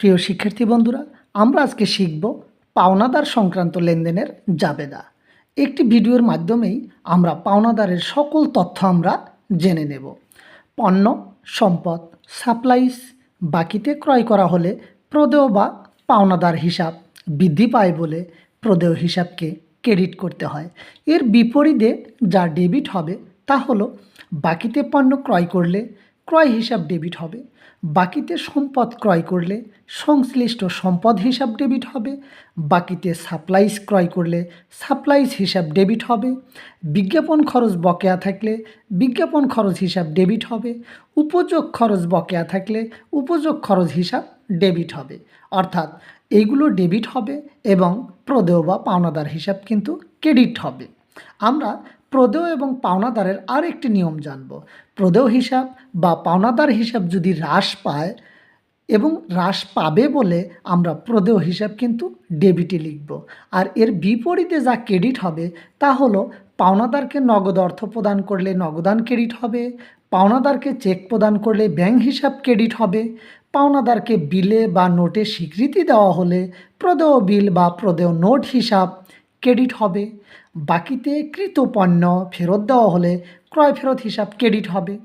প্রিয় শিক্ষার্থী বন্ধুরা, আমরা আজকে শিখব পাওনাদার সংক্রান্ত লেনদেনের জাবেদা। একটি ভিডিওর মাধ্যমেই আমরা পাওনাদারের সকল তথ্য আমরা জেনে নেব। পণ্য, সম্পদ, সাপ্লাইস বাকিতে ক্রয় করা হলে প্রদেয় বা পাওনাদার হিসাব বৃদ্ধি পায় বলে প্রদেয় হিসাবকে ক্রেডিট করতে হয়। এর বিপরীতে যা ডেবিট হবে তা হলো বাকিতে পণ্য ক্রয় করলে ক্রয় হিসাব ডেবিট হবে। বাকিতে সম্পদ ক্রয় করলে সংশ্লিষ্ট সম্পদ হিসাব ডেবিট হবে। বাকিতে সাপ্লাইস ক্রয় করলে সাপ্লাইস হিসাব ডেবিট হবে। বিজ্ঞাপন খরচ বকেয়া থাকলে বিজ্ঞাপন খরচ হিসাব ডেবিট হবে। উপযোগ খরচ বকেয়া থাকলে উপযোগ খরচ হিসাব ডেবিট হবে। অর্থাৎ এইগুলো ডেবিট হবে এবং প্রদেয় বা পাওনাদার হিসাব কিন্তু ক্রেডিট হবে। আমরা প্রদেয় এবং পাওনাদারের আর একটি নিয়ম জানব। প্রদেয় হিসাব বা পাওনাদার হিসাব যদি হ্রাস পায় এবং হ্রাস পাবে বলে আমরা প্রদেয় হিসাব কিন্তু ডেবিটে লিখব। আর এর বিপরীতে যা ক্রেডিট হবে তা হলো পাওনাদারকে নগদ অর্থ প্রদান করলে নগদান ক্রেডিট হবে, পাওনাদারকে চেক প্রদান করলে ব্যাংক হিসাব ক্রেডিট হবে, পাওনাদারকে বিলে বা নোটে স্বীকৃতি দেওয়া হলে প্রদেয় বিল বা প্রদেয় নোট হিসাব ক্রেডিট হবে। বাকিতে কৃত পণ্য ফেরত দেওয়া হলে ক্রয় ফেরত হিসাব ক্রেডিট হবে।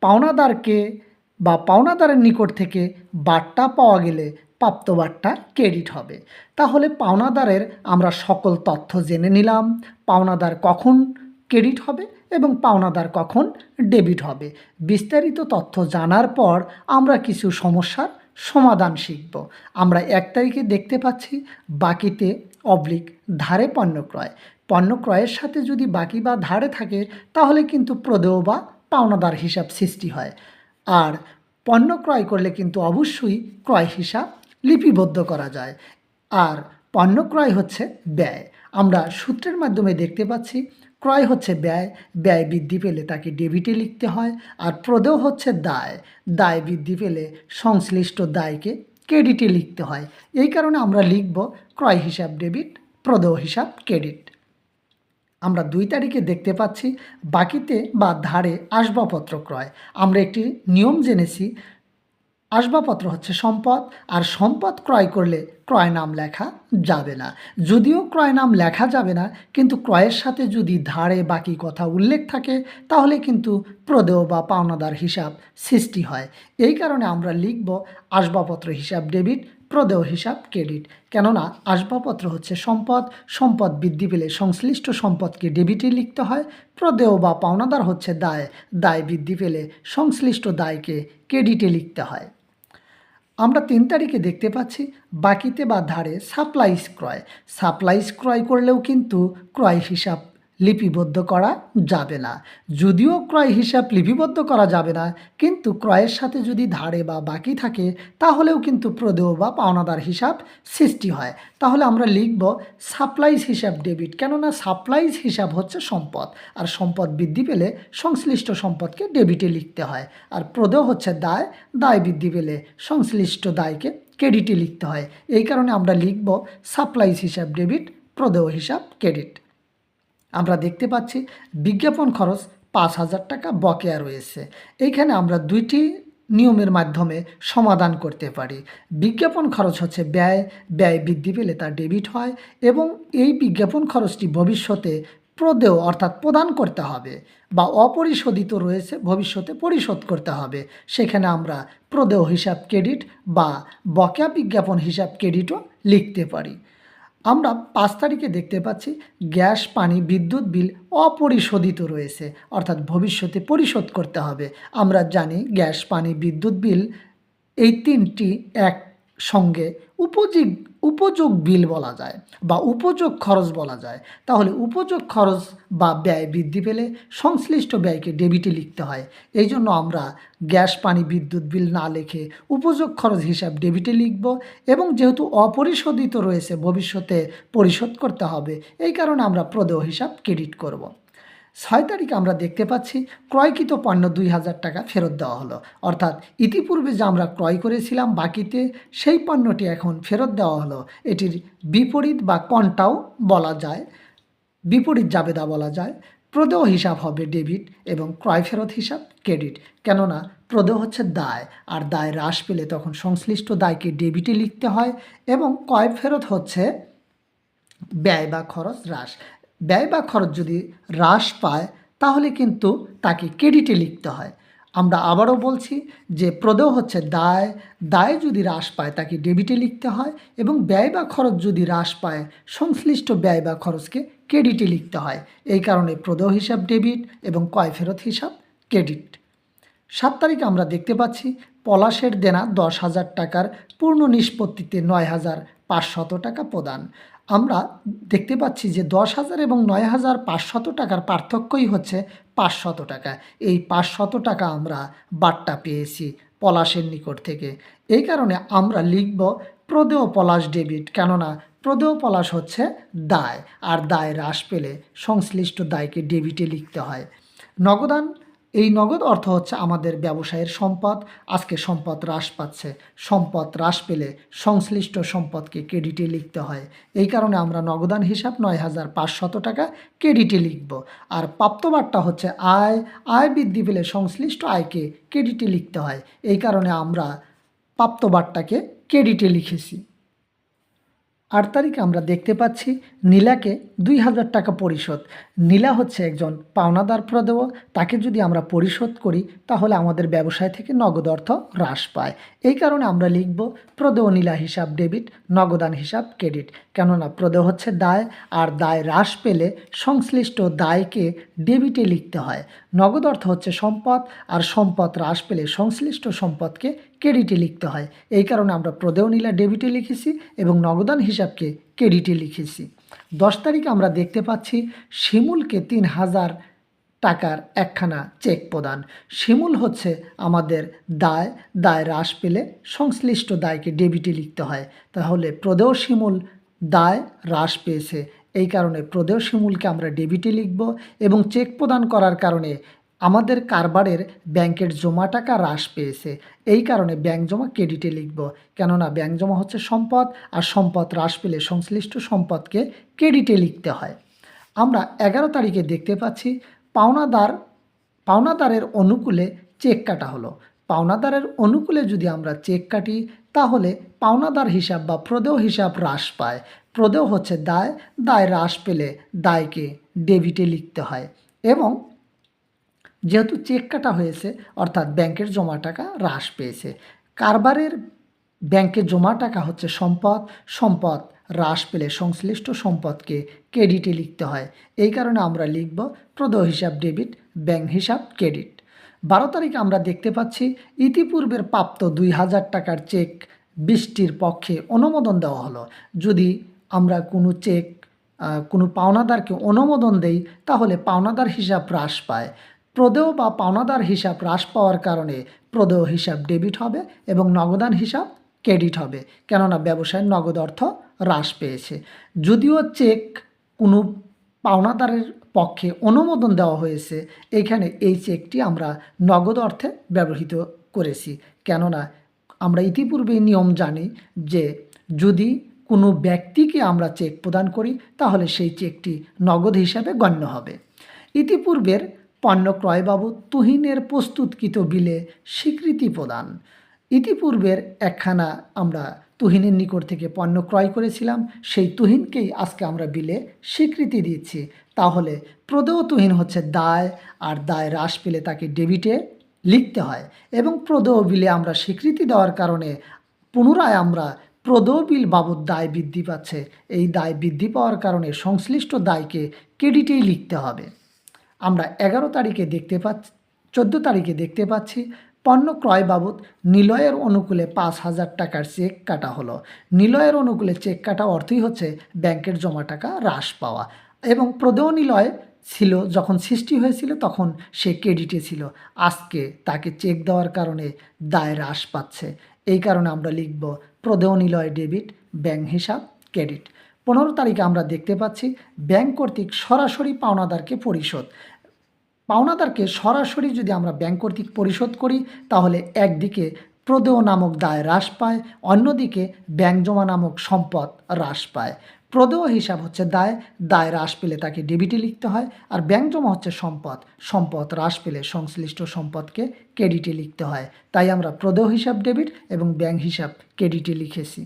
পাওনাদারকে বা পাওনাদারের নিকট থেকে বার্তা পাওয়া গেলে প্রাপ্ত বার্তা ক্রেডিট হবে। তাহলে পাওনাদারের আমরা সকল তথ্য জেনে নিলাম, পাওনাদার কখন ক্রেডিট হবে এবং পাওনাদার কখন ডেবিট হবে। বিস্তারিত তথ্য জানার পর আমরা কিছু সমস্যার সমাধান শিখব। আমরা এক তারিখে দেখতে পাচ্ছি, বাকিতে অবলিক, ধারে পণ্য ক্রয় পণ্য ক্রয়ের সাথে যদি বাকি বা ধারে থাকে, তাহলে কিন্তু প্রদেয় বা পাওনাদার হিসাব সৃষ্টি হয়। আর পণ্য ক্রয় করলে কিন্তু অবশ্যই ক্রয় হিসাব লিপিবদ্ধ করা যায়। আর পণ্য ক্রয় হচ্ছে ব্যয়। আমরা সূত্রের মাধ্যমে দেখতে পাচ্ছি, ক্রয় হচ্ছে ব্যয় ব্যয় বৃদ্ধি পেলে তাকে ডেবিটে লিখতে হয়, আর প্রদেয় হচ্ছে দায়। দায় বৃদ্ধি পেলে সংশ্লিষ্ট দায়কে ক্রেডিটে লিখতে হয়। এই কারণে আমরা লিখব ক্রয় হিসাব ডেবিট প্রদেয় হিসাব ক্রেডিট আমরা দুই তারিখে দেখতে পাচ্ছি বাকিতে বা ধারে আসবাবপত্র ক্রয়। আমরা একটি নিয়ম জেনেছি আসবাবপত্র হচ্ছে সম্পদ, আর সম্পদ ক্রয় করলে ক্রয় নাম লেখা যাবে না। যদিও ক্রয় নাম লেখা যাবে না, কিন্তু ক্রয়ের সাথে যদি ধারে বাকি কথা উল্লেখ থাকে, তাহলে কিন্তু প্রদেয় বা পাওনাদার হিসাব সৃষ্টি হয়। এই কারণে আমরা লিখব আসবাবপত্র হিসাব ডেবিট, প্রদেয় হিসাব ক্রেডিট। কেননা আসবাবপত্র হচ্ছে সম্পদ সম্পদ বৃদ্ধি পেলে সংশ্লিষ্ট সম্পদকে ডেবিটে লিখতে হয়, প্রদেয় বা পাওনাদার হচ্ছে দায় দায় বৃদ্ধি পেলে সংশ্লিষ্ট দায়কে ক্রেডিটে লিখতে হয়। আমরা তিন তারিখে দেখতে পাচ্ছি বাকিতে বা ধারে সাপ্লাইস ক্রয়। সাপ্লাইস ক্রয় করলেও কিন্তু ক্রয় হিসাব লিপিবদ্ধ করা যাবে না। যদিও ক্রয় হিসাব লিপিবদ্ধ করা যাবে না, কিন্তু ক্রয়ের সাথে যদি ধারে বা বাকি থাকে, তাহলেও কিন্তু প্রদেয় বা পাওনাদার হিসাব সৃষ্টি হয়। তাহলে আমরা লিখব সাপ্লাইজ হিসাব ডেবিট, কেননা সাপ্লাইজ হিসাব হচ্ছে সম্পদ, আর সম্পদ বৃদ্ধি পেলে সংশ্লিষ্ট সম্পদকে ডেবিটে লিখতে হয়, আর প্রদেয় হচ্ছে দায় দায় বৃদ্ধি পেলে সংশ্লিষ্ট দায়কে ক্রেডিটে লিখতে হয়। এই কারণে আমরা লিখব সাপ্লাইজ হিসাব ডেবিট, প্রদেয় হিসাব ক্রেডিট। আমরা দেখতে পাচ্ছি বিজ্ঞাপন খরচ পাঁচ হাজার টাকা বকেয়া রয়েছে। এইখানে আমরা দুইটি নিয়মের মাধ্যমে সমাধান করতে পারি। বিজ্ঞাপন খরচ হচ্ছে ব্যয় ব্যয় বৃদ্ধি পেলে তা ডেবিট হয় এবং এই বিজ্ঞাপন খরচটি ভবিষ্যতে প্রদেয় অর্থাৎ প্রদান করতে হবে বা অপরিশোধিত রয়েছে ভবিষ্যতে পরিশোধ করতে হবে। সেখানে আমরা প্রদেয় হিসাব ক্রেডিট বা বকেয়া বিজ্ঞাপন হিসাব ক্রেডিটও লিখতে পারি। আমরা পাঁচ তারিখে দেখতে পাচ্ছি গ্যাস, পানি, বিদ্যুৎ বিল অপরিশোধিত রয়েছে। অর্থাৎ ভবিষ্যতে পরিশোধ করতে হবে। আমরা জানি গ্যাস, পানি, বিদ্যুৎ বিল এই তিনটি এক সঙ্গে উপযোগ উপযোগ বিল বলা যায় বা উপযোগ খরচ বলা যায়, তাহলে উপযোগ খরচ বা ব্যয় বৃদ্ধি পেলে সংশ্লিষ্ট ব্যয়কে ডেবিটে লিখতে হয় এই জন্য আমরা গ্যাস, পানি, বিদ্যুৎ বিল না লিখে উপযোগ খরচ হিসাব ডেবিটে লিখব এবং যেহেতু অপরিশোধিত রয়েছে, ভবিষ্যতে পরিশোধ করতে হবে, এই কারণে আমরা প্রদেয় হিসাব ক্রেডিট করব। ছয় তারিখে আমরা দেখতে পাচ্ছি ক্রয়কৃত পণ্য দুই হাজার টাকা ফেরত দেওয়া হলো। অর্থাৎ ইতিপূর্বে যে আমরা ক্রয় করেছিলাম, বাকিতে সেই পণ্যটি এখন ফেরত দেওয়া হলো। এটির বিপরীত বা কনটাও বলা যায়, বিপরীত জাবেদা বলা যায়। প্রদেয় হিসাব হবে ডেবিট এবং ক্রয় ফেরত হিসাব ক্রেডিট। কেননা প্রদেয় হচ্ছে দায়, আর দায় হ্রাস পেলে তখন সংশ্লিষ্ট দায়কে ডেবিটে লিখতে হয় এবং ক্রয় ফেরত হচ্ছে ব্যয় বা খরচ হ্রাস। ব্যয় বা খরচ যদি হ্রাস পায়, তাহলে কিন্তু তাকে ক্রেডিটে লিখতে হয়। আমরা আবারও বলছি যে প্রদেয় হচ্ছে দায় দায় যদি হ্রাস পায়, তাকে ডেবিটে লিখতে হয় এবং ব্যয় বা খরচ যদি হ্রাস পায়, সংশ্লিষ্ট ব্যয় বা খরচকে ক্রেডিটে লিখতে হয়। এই কারণে প্রদেয় হিসাব ডেবিট এবং কয় ফেরত হিসাব ক্রেডিট সাত তারিখে আমরা দেখতে পাচ্ছি পলাশের দেনা দশ হাজার টাকার পূর্ণ নিষ্পত্তিতে নয় হাজার পাঁচশত টাকা প্রদান। আমরা দেখতে পাচ্ছি যে দশ হাজার এবং নয় হাজার পাঁচশত টাকার পার্থক্যই হচ্ছে পাঁচশত টাকা। এই পাঁচশত টাকা আমরা বাট্টা পেয়েছি পলাশের নিকট থেকে। এই কারণে আমরা লিখব প্রদেয় পলাশ ডেবিট, কেননা প্রদেয় পলাশ হচ্ছে দায়, আর দায় হ্রাস পেলে সংশ্লিষ্ট দায়কে ডেবিটে লিখতে হয়। নগদান এই নগদ অর্থ হচ্ছে আমাদের ব্যবসায়ের সম্পদ। আজকে সম্পদ হ্রাস পাচ্ছে। সম্পদ হ্রাস পেলে সংশ্লিষ্ট সম্পদকে ক্রেডিটে লিখতে হয়। এই কারণে আমরা নগদান হিসাব নয় হাজার পাঁচশত টাকা ক্রেডিটে লিখব। আর প্রাপ্তবারটা হচ্ছে আয়। আয় বৃদ্ধি পেলে সংশ্লিষ্ট আয়কে ক্রেডিটে লিখতে হয়। এই কারণে আমরা প্রাপ্তবারটাকে ক্রেডিটে লিখেছি। আট তারিখে আমরা দেখতে পাচ্ছি নীলাকে দুই হাজার টাকা পরিশোধ। নীলা হচ্ছে একজন পাওনাদার প্রদেয়, তাকে যদি আমরা পরিশোধ করি, তাহলে আমাদের ব্যবসায় থেকে নগদ অর্থ হ্রাস পায়। এই কারণে আমরা লিখব প্রদেয় নীলা হিসাব ডেবিট, নগদান হিসাব ক্রেডিট। কেননা প্রদেয় হচ্ছে দায়, আর দায় হ্রাস পেলে সংশ্লিষ্ট দায়কে ডেবিটে লিখতে হয়। নগদ অর্থ হচ্ছে সম্পদ, আর সম্পদ হ্রাস পেলে সংশ্লিষ্ট সম্পদকে ক্রেডিটে লিখতে হয়। এই কারণে আমরা প্রদেয় নীলা ডেবিটে লিখেছি এবং নগদান হিসাবকে ক্রেডিটে লিখেছি। দশ তারিখে আমরা দেখতে পাচ্ছি শিমুলকে তিন হাজার টাকার একখানা চেক প্রদান। শিমুল হচ্ছে আমাদের দায় দায় হ্রাস পেলে সংশ্লিষ্ট দায়কে ডেবিটে লিখতে হয়। তাহলে প্রদেয় শিমুল দায় হ্রাস পেয়েছে। এই কারণে প্রদেয় শিমুলকে আমরা ডেবিটে লিখব এবং চেক প্রদান করার কারণে আমাদের কারবারের ব্যাংকের জমা টাকা হ্রাস পেয়েছে। এই কারণে ব্যাংক জমা ক্রেডিটে লিখব। কেননা ব্যাংক জমা হচ্ছে সম্পদ, আর সম্পদ হ্রাস পেলে সংশ্লিষ্ট সম্পদকে ক্রেডিটে লিখতে হয়। আমরা এগারো তারিখে দেখতে পাচ্ছি পাওনাদার, পাওনাদারের অনুকূলে চেক কাটা হলো। পাওনাদারের অনুকূলে যদি আমরা চেক কাটি, তাহলে পাওনাদার হিসাব বা প্রদেয় হিসাব হ্রাস পায়। প্রদেয় হচ্ছে দায় দায় হ্রাস পেলে দায়কে ডেবিটে লিখতে হয়। এবং যেহেতু চেক কাটা হয়েছে, অর্থাৎ ব্যাংকের জমা টাকা হ্রাস পেয়েছে। কারবারের ব্যাংকে জমা টাকা হচ্ছে সম্পদ সম্পদ হ্রাস পেলে সংশ্লিষ্ট সম্পদকে ক্রেডিটে লিখতে হয়। এই কারণে আমরা লিখব প্রদেয় হিসাব ডেবিট ব্যাংক হিসাব ক্রেডিট বারো তারিখ আমরা দেখতে পাচ্ছি ইতিপূর্বের প্রাপ্ত দুই হাজার টাকার চেক বৃষ্টির পক্ষে অনুমোদন দেওয়া হলো। যদি আমরা কোনো চেক কোনো পাওনাদারকে অনুমোদন দেই, তাহলে পাওনাদার হিসাব হ্রাস পায়। প্রদেয় বা পাওনাদার হিসাব হ্রাস পাওয়ার কারণে প্রদেয় হিসাব ডেবিট হবে এবং নগদান হিসাব ক্রেডিট হবে। কেননা ব্যবসায় নগদ অর্থ হ্রাস পেয়েছে। যদিও চেক কোনো পাওনাদারের পক্ষে অনুমোদন দেওয়া হয়েছে, এখানে এই চেকটি আমরা নগদ অর্থে ব্যবহৃত করেছি। কেননা আমরা ইতিপূর্বে নিয়ম জানি যে যদি কোনো ব্যক্তিকে আমরা চেক প্রদান করি, তাহলে সেই চেকটি নগদ হিসাবে গণ্য হবে। ইতিপূর্বের পণ্য ক্রয় বাবদ তুহিনের প্রস্তুতকৃত বিলে স্বীকৃতি প্রদান। ইতিপূর্বের একখানা আমরা তুহিনের নিকট থেকে পণ্য ক্রয় করেছিলাম, সেই তুহিনকেই আজকে আমরা বিলে স্বীকৃতি দিচ্ছি। তাহলে প্রদেয় তুহিন হচ্ছে দায়, আর দায় হ্রাস পেলে তাকে ডেবিটে লিখতে হয় এবং প্রদেয় বিলে আমরা স্বীকৃতি দেওয়ার কারণে পুনরায় আমরা প্রদেয় বিল বাবদ দায় বৃদ্ধি পাচ্ছে। এই দায় বৃদ্ধি পাওয়ার কারণে সংশ্লিষ্ট দায়কে ক্রেডিটেই লিখতে হবে। আমরা এগারো তারিখে দেখতে পাচ্ছি, চোদ্দ তারিখে দেখতে পাচ্ছি, পণ্য ক্রয় বাবদ নিলয়ের অনুকূলে পাঁচ হাজার টাকার চেক কাটা হলো। নিলয়ের অনুকূলে চেক কাটা অর্থই হচ্ছে ব্যাংকের জমা টাকা হ্রাস পাওয়া এবং প্রদেয় নিলয় ছিল, যখন সৃষ্টি হয়েছিল তখন সে ক্রেডিটে ছিল। আজকে তাকে চেক দেওয়ার কারণে দায় হ্রাস পাচ্ছে। এই কারণে আমরা লিখব প্রদেয় নিলয় ডেবিট ব্যাংক হিসাব ক্রেডিট পনেরো তারিখে আমরা দেখতে পাচ্ছি ব্যাংক কর্তৃক সরাসরি পাওনাদারকে পরিশোধ। পাওনাদারকে সরাসরি যদি আমরা ব্যাংক কর্তৃক পরিশোধ করি, তাহলে একদিকে প্রদেয় নামক দায় হ্রাস পায়, অন্যদিকে ব্যাংক জমা নামক সম্পদ হ্রাস পায়। প্রদেয় হিসাব হচ্ছে দায় দায় হ্রাস পেলে তাকে ডেবিটে লিখতে হয়, আর ব্যাংক জমা হচ্ছে সম্পদ সম্পদ হ্রাস পেলে সংশ্লিষ্ট সম্পদকে ক্রেডিটে লিখতে হয়। তাই আমরা প্রদেয় হিসাব ডেবিট এবং ব্যাংক হিসাব ক্রেডিটে লিখেছি।